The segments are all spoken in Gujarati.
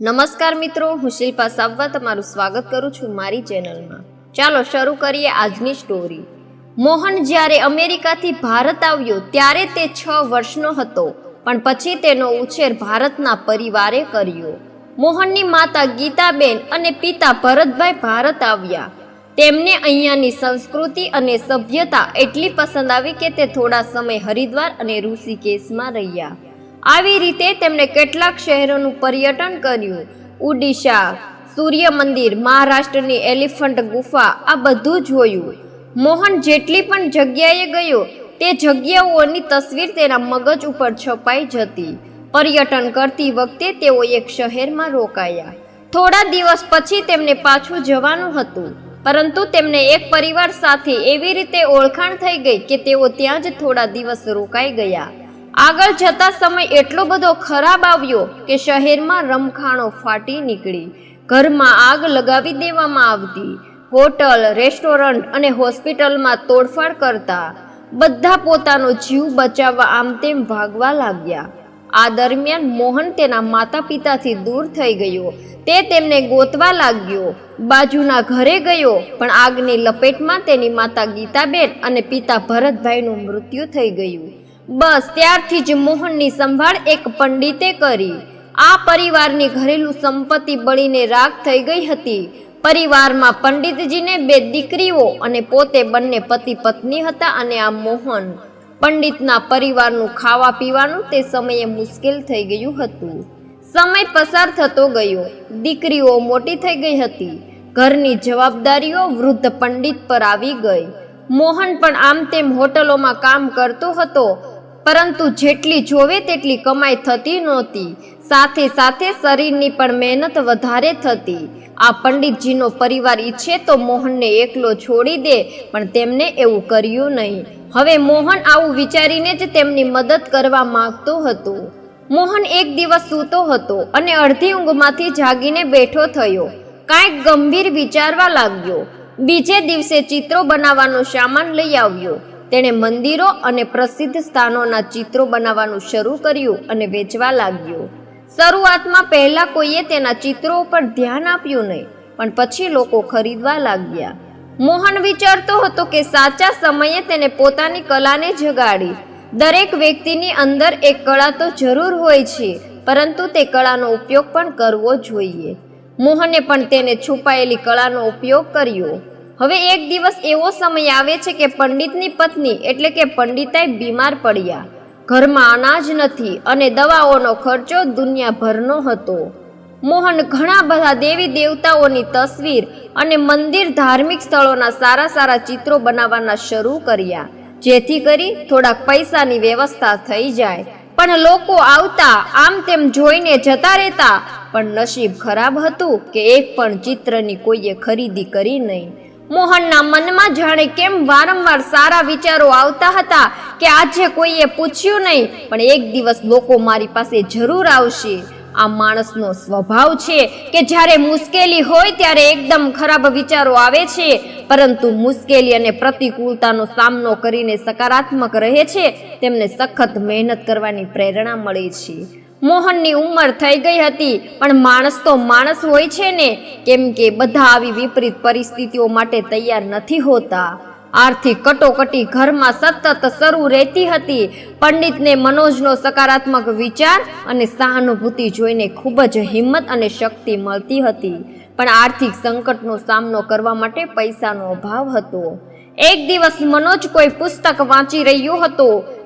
નમસ્કાર મિત્રો, હું શિલ્પા સાવવા તમારું સ્વાગત કરું છું મારી ચેનલમાં. ચાલો શરૂ કરીએ આજની સ્ટોરી મોહન જ્યારે અમેરિકાથી ભારત આવ્યો ત્યારે તે છ વર્ષનો હતો, પણ પછી તેનો ઉછેર ભારતના પરિવારે કર્યો. મોહનની માતા ગીતાબેન અને પિતા ભરતભાઈ ભારત આવ્યા. તેમને અહીંયાની સંસ્કૃતિ અને સભ્યતા એટલી પસંદ આવી કે તે થોડા સમય હરિદ્વાર અને ઋષિકેશમાં રહ્યા. આવી રીતે તેમણે કેટલાક શહેરોનું પર્યટન કર્યું. ઉડીશા, સૂર્ય મંદિર, મહારાષ્ટ્રની એલિફન્ટ ગુફા, આ બધું જોયું. મોહન જેટલી પણ જગ્યાએ ગયો, તે જગ્યાઓની તસવીર તેના મગજ ઉપર છપાઈ જતી. પર્યટન કરતી વખતે તેઓ એક શહેરમાં રોકાયા. થોડા દિવસ પછી તેમને પાછું જવાનું હતું. પરંતુ તેમને એક પરિવાર સાથે એવી રીતે ઓળખાણ થઈ ગઈ કે તેઓ ત્યાં જ થોડા દિવસ રોકાઈ ગયા. આગળ જતા સમય એટલો બધો ખરાબ આવ્યો કે શહેરમાં રમખાણો ફાટી નીકળી. ઘરમાં આગ લગાવી દેવામાં આવતી. હોટલ, રેસ્ટોરન્ટ અને હોસ્પિટલમાં તોડફાડ કરતા. બધા પોતાનો જીવ બચાવવા આમ તેમ ભાગવા લાગ્યા. આ દરમિયાન મોહન તેના માતા પિતાથી દૂર થઈ ગયો. તે તેમને ગોતવા લાગ્યો. બાજુના ઘરે ગયો, પણ આગની લપેટમાં તેની માતા ગીતાબેન અને પિતા ભરતભાઈનું મૃત્યુ થઈ ગયું. બસ, ત્યારથી જ મોહનની સંભાળ એક પંડિતે કરી. આ પરિવારની ઘરેલું સંપત્તિ બળીને રાખ થઈ ગઈ હતી. પરિવારમાં પંડિતજીને બે દીકરીઓ અને પોતે બંને પતિ પત્ની હતા અને આ મોહન. પંડિતના પરિવારનું ખાવા પીવાનું તે સમયે મુશ્કેલ થઈ ગયું હતું. સમય પસાર થતો ગયો. દીકરીઓ મોટી થઈ ગઈ હતી. ઘરની જવાબદારીઓ વૃદ્ધ પંડિત પર આવી ગઈ. મોહન પણ આમ તેમ હોટલોમાં કામ કરતો હતો. પરંતુ જેટલી જોવે તેટલી કમાઈ થતી નહોતી. સાથે સાથે શરીરની પણ મહેનત વધારે થતી. આ પંડિતજીનો પરિવાર ઈચ્છે તો મોહનને એકલો છોડી દે, પણ તેમને એવું કર્યું નહીં. હવે મોહન આવું વિચારીને જ તેમની મદદ કરવા માંગતો હતો. મોહન એક દિવસ સૂતો હતો અને અડધી ઊંઘમાંથી જાગીને બેઠો થયો. કાંઈક ગંભીર વિચારવા લાગ્યો. બીજે દિવસે ચિત્રો બનાવવાનો સામાન લઈ આવ્યો. તેણે મંદિરો અને પ્રસિદ્ધ સ્થાનોના ચિત્રો બનાવવાનું શરૂ કર્યું અને વેચવા લાગ્યો. શરૂઆતમાં પહેલા કોઈએ તેના ચિત્રો ઉપર ધ્યાન આપ્યું નહીં, પણ પછી લોકો ખરીદવા લાગ્યા. મોહન વિચારતો હતો કે સાચા સમયે તેને પોતાની કલાને જગાડી. દરેક વ્યક્તિની અંદર એક કળા તો જરૂર હોય છે, પરંતુ તે કળાનો ઉપયોગ પણ કરવો જોઈએ. મોહને પણ તેને છુપાયેલી કળાનો ઉપયોગ કર્યો. હવે એક દિવસ એવો સમય આવે છે કે પંડિતની પત્ની એટલે કે પંડિતાઈ બીમાર પડ્યા. ઘરમાં અનાજ નથી અને દવાઓનો ખર્ચો દુનિયાભરનો હતો. મોહન ઘણા બધા દેવી દેવતાઓની તસવીર અને મંદિર ધાર્મિક સ્થળોના સારા સારા ચિત્રો બનાવવાના શરૂ કર્યા. જેથી કરી થોડાક પૈસાની વ્યવસ્થા થઈ જાય. પણ લોકો આવતા આમ તેમ જોઈને જતા રહેતા. પણ નસીબ ખરાબ હતું કે એક પણ ચિત્રની કોઈએ ખરીદી કરી નહીં. મોહનના મનમાં જાણે કેમ વારંવાર સારા વિચારો આવતા હતા કે આજે કોઈએ પૂછ્યું નહીં, પણ એક દિવસ લોકો મારી પાસે જરૂર આવશે. આ માણસનો સ્વભાવ છે કે જ્યારે મુશ્કેલી હોય ત્યારે એકદમ ખરાબ વિચારો આવે છે, પરંતુ મુશ્કેલી અને પ્રતિકૂળતાનો સામનો કરીને સકારાત્મક રહે છે, તેમને સખત મહેનત કરવાની પ્રેરણા મળે છે. મોહનની ઉંમર થઈ ગઈ હતી. પણ માણસ તો માણસ હોય છે ને. કેમ કે બધા આવી વિપરીત પરિસ્થિતિઓ માટે તૈયાર નથી હોતા. આર્થિક કટોકટી ઘરમાં સતત શરૂ રહેતી હતી. પંડિતને મનોજનો સકારાત્મક વિચાર અને સહાનુભૂતિ જોઈને ખૂબ જ હિંમત અને શક્તિ મળતી હતી. પણ આર્થિક સંકટનો સામનો કરવા માટે પૈસાનો અભાવ હતો. એક દિવસ મનોજ કોઈ પુસ્તક વાંચી રહ્યો હતો.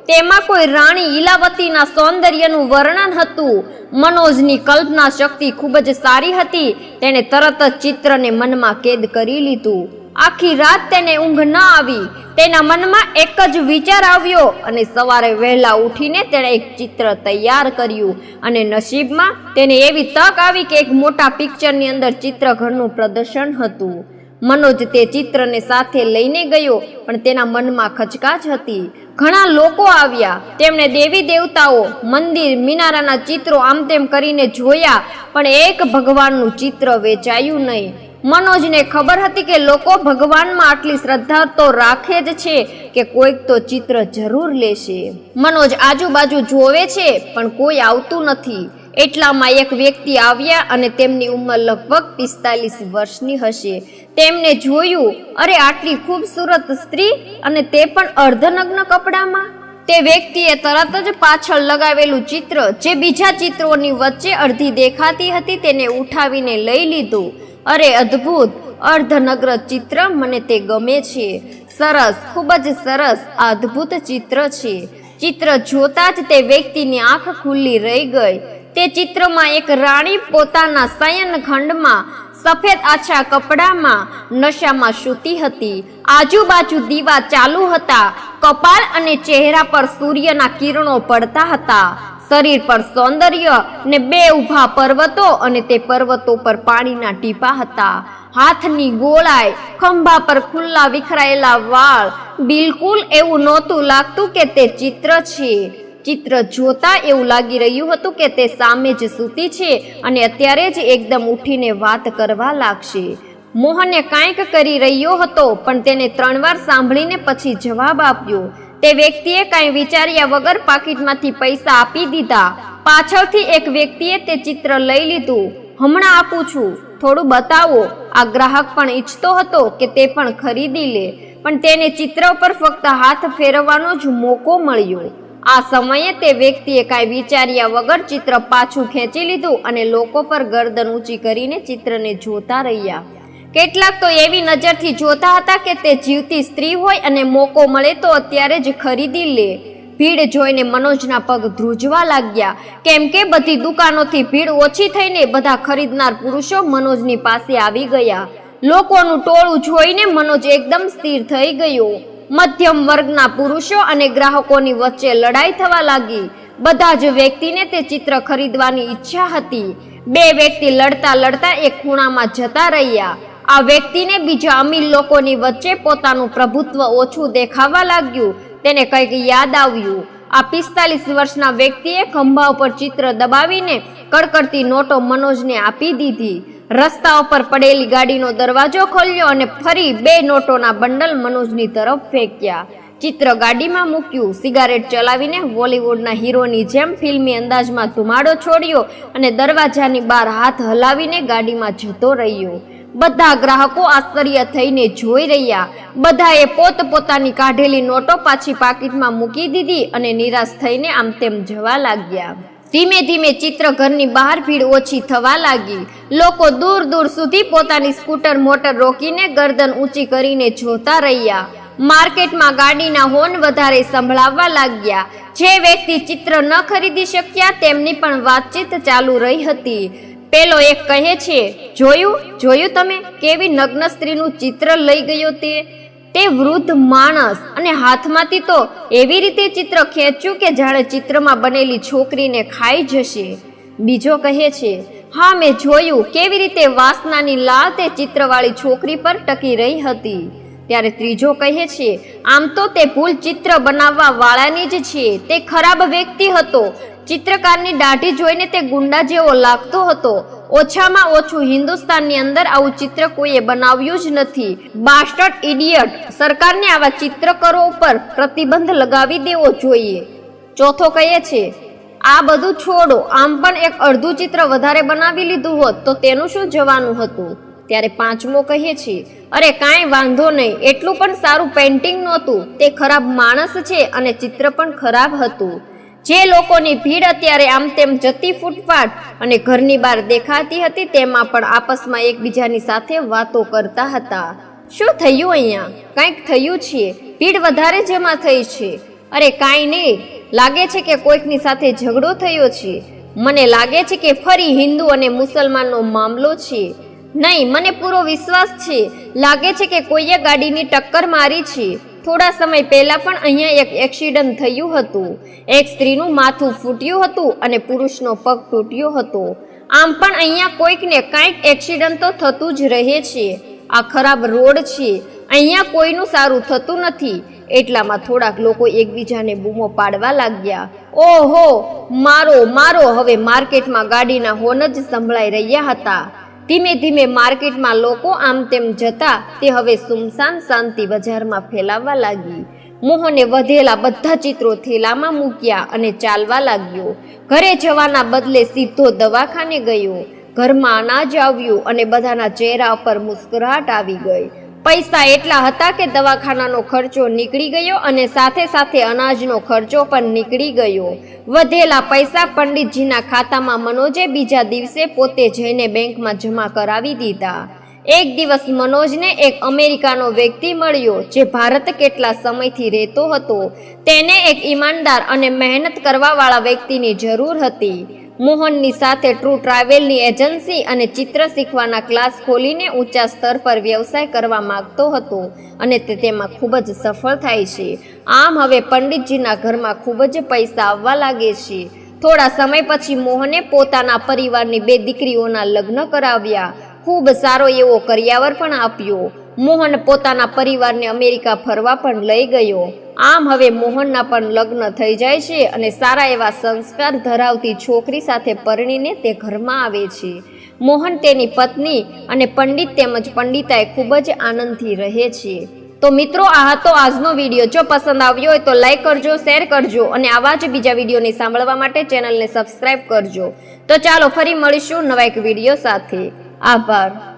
તેમાં કોઈ રાણી ઈલાવતીના સૌંદર્યનું વર્ણન હતું. મનોજની કલ્પના શક્તિ ખૂબ જ સારી હતી. તેણે તરત જ ચિત્રને મનમાં કેદ કરી લીધું. આખી રાત તેને ઊંઘ ન આવી. તેના મનમાં એક જ વિચાર આવ્યો અને સવારે વહેલા ઉઠીને તેણે એક ચિત્ર તૈયાર કર્યું અને નસીબમાં તેને એવી તક આવી કે એક મોટા પિક્ચરની અંદર ચિત્રઘરનું પ્રદર્શન હતું. મનોજ તે ચિત્રને સાથે લઈને ગયો, પણ તેના મનમાં ખચકાચ હતી. ઘણા લોકો આવ્યા. તેમણે દેવી દેવતાઓ મંદિર મિનારાના ચિત્રો આમ તેમ કરીને જોયા, પણ એક ભગવાનનું ચિત્ર વેચાયું નહીં. મનોજને ખબર હતી કે લોકો ભગવાનમાં આટલી શ્રદ્ધા તો રાખે જ છે કે કોઈક તો ચિત્ર જરૂર લેશે. મનોજ આજુબાજુ જોવે છે, પણ કોઈ આવતું નથી. એટલામાં એક વ્યક્તિ આવ્યા અને તેમની ઉંમર લગભગ પિસ્તાલીસ વર્ષની હશે. તેમને જોયું, અરે, આટલી ખૂબસૂરત સ્ત્રી અને તે પણ અર્ધનગ્ન કપડામાં? તે વ્યક્તિએ તરત જ પાછળ લગાવેલું ચિત્ર, જે બીજા ચિત્રોની વચ્ચે અડધી દેખાતી હતી, તેને ઉઠાવીને લઈ લીધું. અરે, અદ્ભુત! અર્ધનગ્ર ચિત્ર મને તે ગમે છે. સરસ, ખૂબ જ સરસ, અદ્ભુત ચિત્ર છે. ચિત્ર જોતા જ તે વ્યક્તિની આંખ ખુલ્લી રહી ગઈ. તે ચિત્રમાં એક રાણી પોતાના શયન ખંડમાં સફેદ આછા કપડામાં નશામાં સૂતી હતી. આજુબાજુ દીવા ચાલુ હતા. કપાળ અને ચહેરા પર સૂર્યના કિરણો પડતા હતા. શરીર પર સૌંદર્ય ને બે ઊભા પર્વતો અને તે પર્વતો પર પાણીના ટીપા હતા. હાથની ગોળાઈ, ખંભા પર ખુલ્લા વિખરાયેલા વાળ, બિલકુલ એવું નહોતું લાગતું કે તે ચિત્ર છે. ચિત્ર જોતા એવું લાગી રહ્યું હતું કે તે સામે જ સૂતી છે અને અત્યારે જ એકદમ ઉઠીને વાત કરવા લાગશે. મોહને કાંઈક કરી રહ્યો હતો, પણ તેને ત્રણ વાર સાંભળીને પછી જવાબ આપ્યો. તે વ્યક્તિએ કાંઈ વિચાર્યા વગર પાકીટમાંથી પૈસા આપી દીધા. પાછળથી એક વ્યક્તિએ તે ચિત્ર લઈ લીધું. હમણાં આપું છું. થોડું બતાવો. આ ગ્રાહક પણ ઈચ્છતો હતો કે તે પણ ખરીદી લે. પણ તેને ચિત્ર પર ફક્ત હાથ ફેરવવાનો જ મોકો મળ્યો. આ સમયે તે વ્યક્તિએ કાંઈ વિચાર્યા વગર ચિત્ર પાછું ખેંચી લીધું અને લોકો પર ગરદન ઊંચી કરીને ચિત્રને જોતા રહ્યા. કેટલાક તો એવી નજરથી જોતા હતા કે તે જીવતી સ્ત્રી હોય અને મોકો મળે તો અત્યારે જ ખરીદી લે. ભીડ જોઈને મનોજના પગ ધ્રુજવા લાગ્યા. કેમ કે બધી દુકાનોથી ભીડ ઓછી થઈને બધા ખરીદનાર પુરુષો મનોજની પાસે આવી ગયા. લોકોનું ટોળું જોઈને મનોજ એકદમ સ્થિર થઈ ગયો. મધ્યમ વર્ગના પુરુષો અને ગ્રાહકોની વચ્ચે લડાઈ થવા લાગી. બધા જ વ્યક્તિને તે ચિત્ર ખરીદવાની ઈચ્છા હતી. બે વ્યક્તિ લડતા લડતા એક ખૂણામાં જતા રહ્યા. આ વ્યક્તિને બીજા અમીર લોકોની વચ્ચે પોતાનું પ્રભુત્વ ઓછું દેખાવા લાગ્યું. તેને કંઈક યાદ આવ્યું. આ પિસ્તાલીસ વર્ષના વ્યક્તિએ ખંભા ઉપર ચિત્ર દબાવીને કડકડતી નોટો મનોજને આપી દીધી. રસ્તા ઉપર પડેલી ગાડીનો દરવાજો ખોલ્યો અને ફરી બે નોટોના બંડલ મનોજની તરફ ફેંક્યા. ચિત્ર ગાડીમાં મૂક્યું. સિગારેટ ચલાવીને બોલિવૂડના હીરોની જેમ ફિલ્મી અંદાજમાં ધુમાડો છોડ્યો અને દરવાજાની બહાર હાથ હલાવીને ગાડીમાં જતો રહ્યો. બધા ગ્રાહકો આશ્ચર્ય થઈને જોઈ રહ્યા. બધાએ પોત પોતાની કાઢેલી નોટો પાછી પાકીટમાં મૂકી દીધી અને નિરાશ થઈને આમ તેમ જવા લાગ્યા. ધીમે ધીમે ચિત્ર ઘરની બહાર ભીડ ઓછી થવા લાગી. લોકો દૂર દૂર સુધી પોતાની સ્કૂટર, મોટર રોકીને ગરદન ઊંચી કરીને જોતા રહ્યા. માર્કેટમાં ગાડીના હોર્ન વધારે સંભળાવવા લાગ્યા. જે વ્યક્તિ ચિત્ર ન ખરીદી શક્યા તેમની પણ વાતચીત ચાલુ રહી હતી. પેલો એક કહે છે, જોયું? જોયું તમે? કેવી નગ્ન સ્ત્રીનું ચિત્ર લઈ ગયો તે? તે વૃદ્ધ માણસ અને હાથમાંથી તો એવી રીતે ચિત્ર ખેંચ્યું કે જાણે ચિત્રમાં બનેલી છોકરીને ખાઈ જશે. બીજો કહે છે, હા, મેં જોયું કેવી રીતે વાસનાની લાળ તે ચિત્રવાળી છોકરી પર ટકી રહી હતી. ત્યારે ત્રીજો કહે છે, આમ તો તે ભૂલ ચિત્ર બનાવવા વાળાની જ છે. તે ખરાબ વ્યક્તિ હતો. ચિત્રકારની દાઢી જોઈને તે ગુંડા જેવો લાગતો હતો. ઓછામાં ઓછું હિન્દુસ્તાનની અંદર આવું ચિત્ર કોઈએ બનાવ્યું જ નથી. બાસ્ટર્ડ ઇડિયટ સરકારને આવા ચિત્રકરો ઉપર પ્રતિબંધ લગાવી દેવો જોઈએ. ચોથો કહે છે, આ બધું છોડો, આમ પણ એક અડધું ચિત્ર વધારે બનાવી લીધું હોત તો તેનું શું જવાનું હતું? ત્યારે પાંચમો કહે છે, અરે કાંઈ વાંધો નહીં, એટલું પણ સારું પેન્ટિંગ નહોતું. તે ખરાબ માણસ છે અને ચિત્ર પણ ખરાબ હતું. જે લોકોની ભીડ અત્યારે આમ તેમ જતી ફૂટપાથ અને ઘરની બહાર દેખાતી હતી, તેમાં પણ આપસમાં એકબીજાની સાથે વાતો કરતા હતા. શું થયું અહીંયા? કંઈક થયું છે? ભીડ વધારે જમા થઈ છે? અરે કાંઈ નહીં. લાગે છે કે કોઈકની સાથે ઝઘડો થયો છે. મને લાગે છે કે ફરી હિન્દુ અને મુસલમાનનો મામલો છે. નહીં, મને પૂરો વિશ્વાસ છે. લાગે છે કે કોઈએ ગાડીની ટક્કર મારી છે. થોડા સમય પહેલા પણ અહીંયા એક એક્સિડન્ટ થયું હતું. એક સ્ત્રીનું માથું ફૂટ્યું હતું અને પુરુષનો પગ તૂટ્યો હતો. આમ પણ અહીંયા કોઈકને કાંઈક એક્સિડન્ટ તો થતું જ રહે છે. આ ખરાબ રોડ છે. અહીંયા કોઈનું સારું થતું નથી. એટલામાં થોડાક લોકો એકબીજાને બૂમો પાડવા લાગ્યા. ઓહો! મારો મારો! હવે માર્કેટમાં ગાડીના હોર્ન જ સંભળાઈ રહ્યા હતા. ધીમે ધીમે માર્કેટમાં લોકો આમ તેમ જતા તે હવે સુમસાન શાંતિ બજારમાં ફેલાવવા લાગી. મોહને વધેલા બધા ચિત્રો થેલામાં મૂક્યા અને ચાલવા લાગ્યો. ઘરે જવાના બદલે સીધો દવાખાને ગયો. ઘરમાં અનાજ આવ્યું અને બધાના ચહેરા પર મુસ્કરાટ આવી ગઈ. પૈસા એટલા હતા કે દવાખાનાનો ખર્ચો નીકળી ગયો અને સાથે સાથે અનાજનો ખર્ચો પણ નીકળી ગયો. વધેલા પૈસા પંડિતજીના ખાતામાં મનોજે બીજા દિવસે પોતે જઈને બેંકમાં જમા કરાવી દીધા. એક દિવસ મનોજને એક અમેરિકાનો વ્યક્તિ મળ્યો જે ભારત કેટલા સમયથી રહેતો હતો. તેને એક ઈમાનદાર અને મહેનત કરવાવાળા વ્યક્તિની જરૂર હતી. મોહનની સાથે ટ્રુ ટ્રાવેલની એજન્સી અને ચિત્ર શીખવાના ક્લાસ ખોલીને ઊંચા સ્તર પર વ્યવસાય કરવા માગતો હતો અને તે તેમાં ખૂબ જ સફળ થાય છે. આમ હવે પંડિતજીના ઘરમાં ખૂબ જ પૈસા આવવા લાગે છે. થોડા સમય પછી મોહને પોતાના પરિવારની બે દીકરીઓના લગ્ન કરાવ્યા. ખૂબ સારો એવો કરિયાવર પણ આપ્યો. મોહન પોતાના પરિવારને અમેરિકા ફરવા પણ લઈ ગયો. આમ હવે મોહનના પણ લગ્ન થઈ જાય છે અને સારા એવા સંસ્કાર ધરાવતી છોકરી સાથે પરણીને તે ઘરમાં આવે છે. મોહન તેની પત્ની અને પંડિત તેમજ પંડિતાએ ખૂબ જ આનંદથી રહે છે. તો મિત્રો, આ હતો આજનો વીડિયો. જો પસંદ આવ્યો હોય તો લાઈક કરજો, શેર કરજો અને આવા જ બીજા વિડીયોને સાંભળવા માટે ચેનલને સબસ્ક્રાઈબ કરજો. તો ચાલો ફરી મળીશું નવા એક વીડિયો સાથે. આભાર.